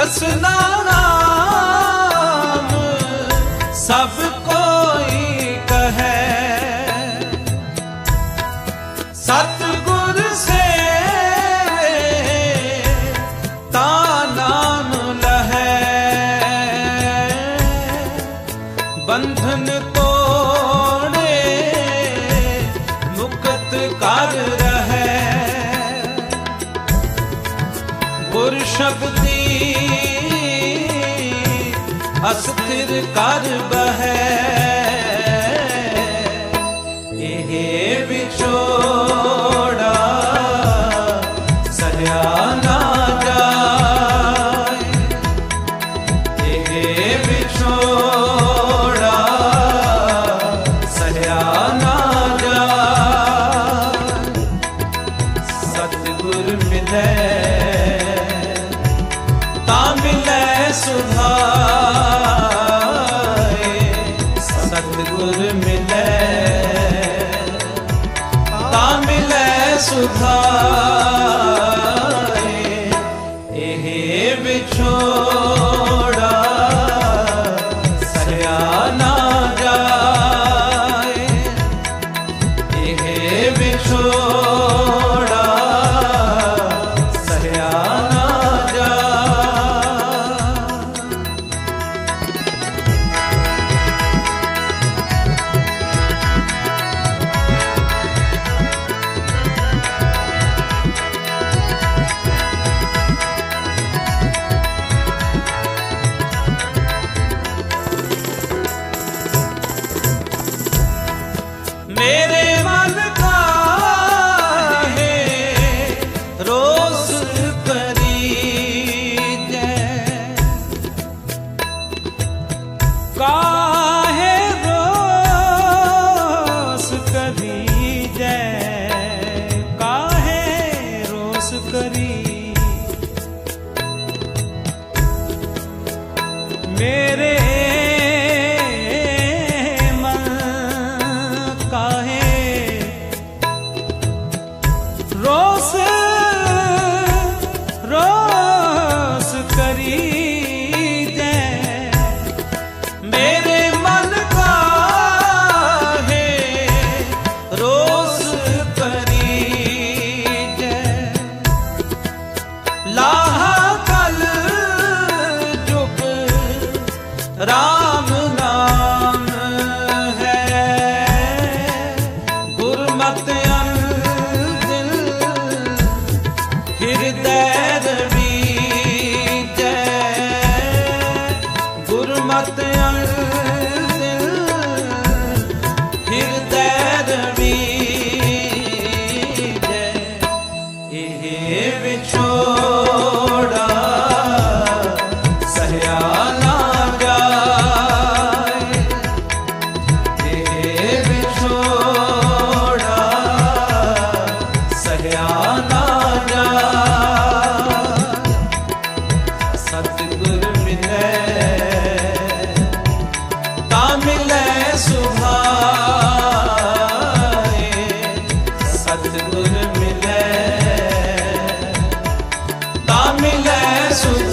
ਰਸਨਾ ਨਾਮ ਸਭ ਕੋਈ ਕਹੈ। ਸਤ ਗੁਰ ਸੇਵੇ ਤਾ ਨਾਮ ਲਹੈ। ਬੰਧਨ ਕੋੜੇ ਮੁਕਤ ਕਰ ਰਹੈ। ਗੁਰ ਸ਼ਬਦ ਅਸਥਿਰ ਕਰ ਬਹਿ। God.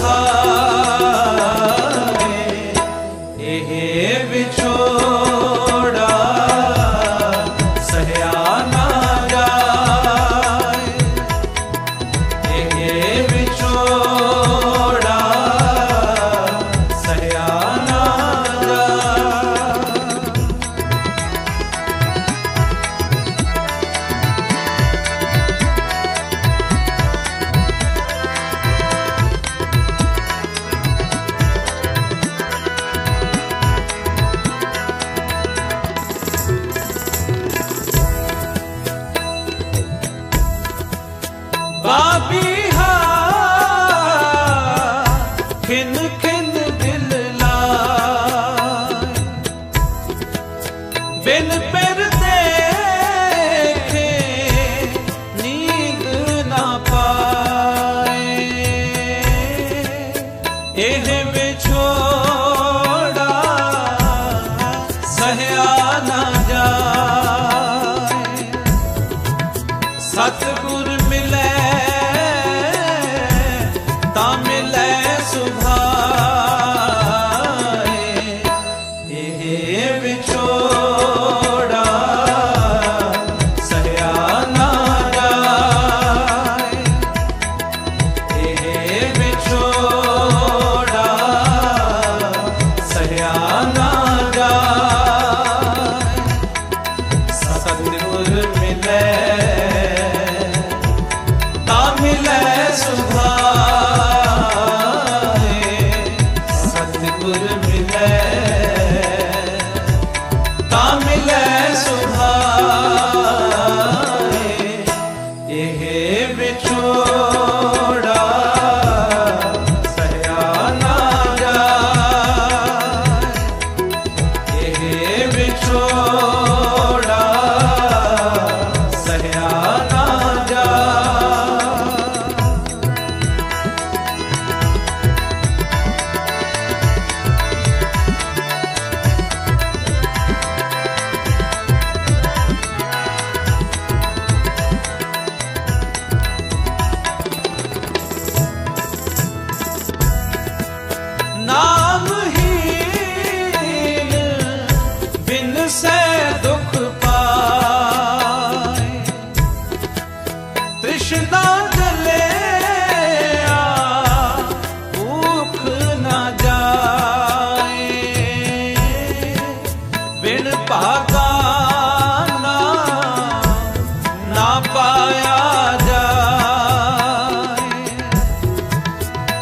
감사합니다. Ven, ven, ven. so close.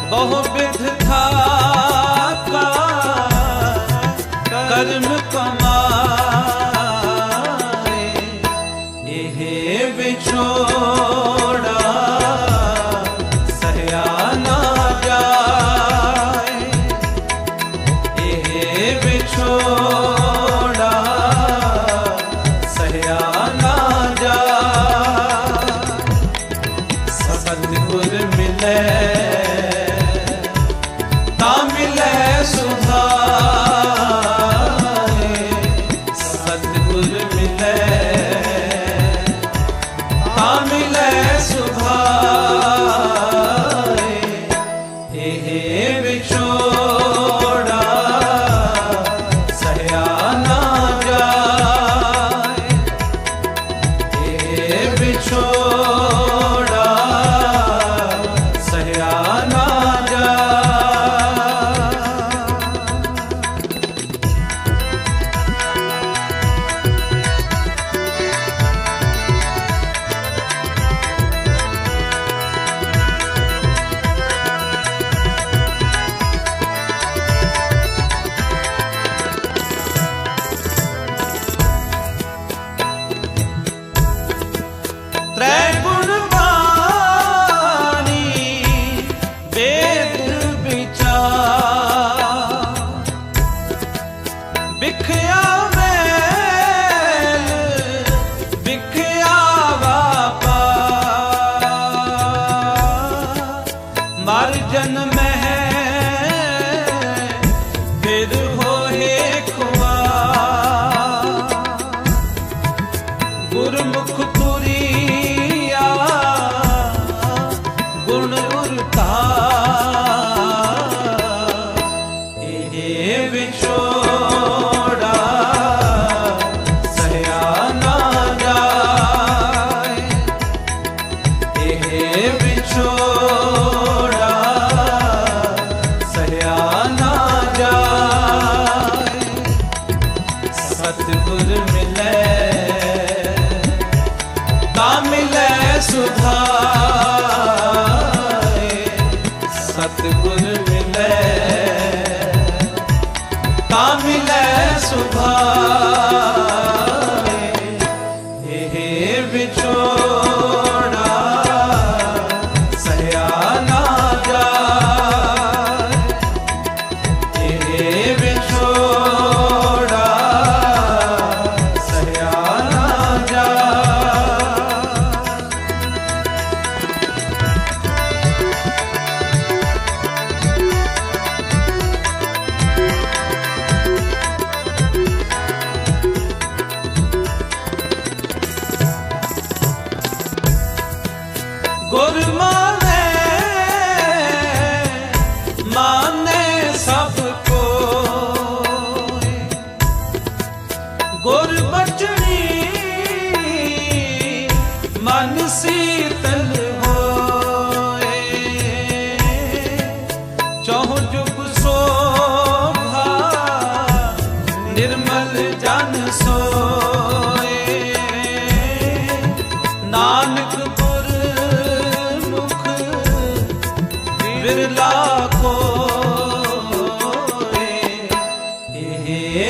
ਬਹੁ ਬਿਧ ਥਾਕਾ ਕਰਮ हर जन में का मिले सुबह ਸੀਤਲ ਹੋਏ। ਚਹੁ ਜੁਗ ਨਿਰਮਲ ਜਨ ਸੋਏ। ਨਾਨਕ ਵਿਰਲਾ ਕੋਏ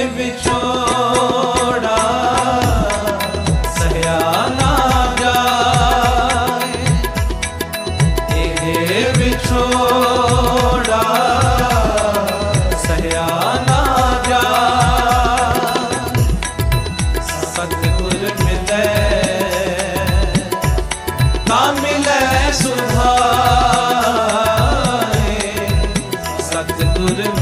ਵਿਚੋ Yavrum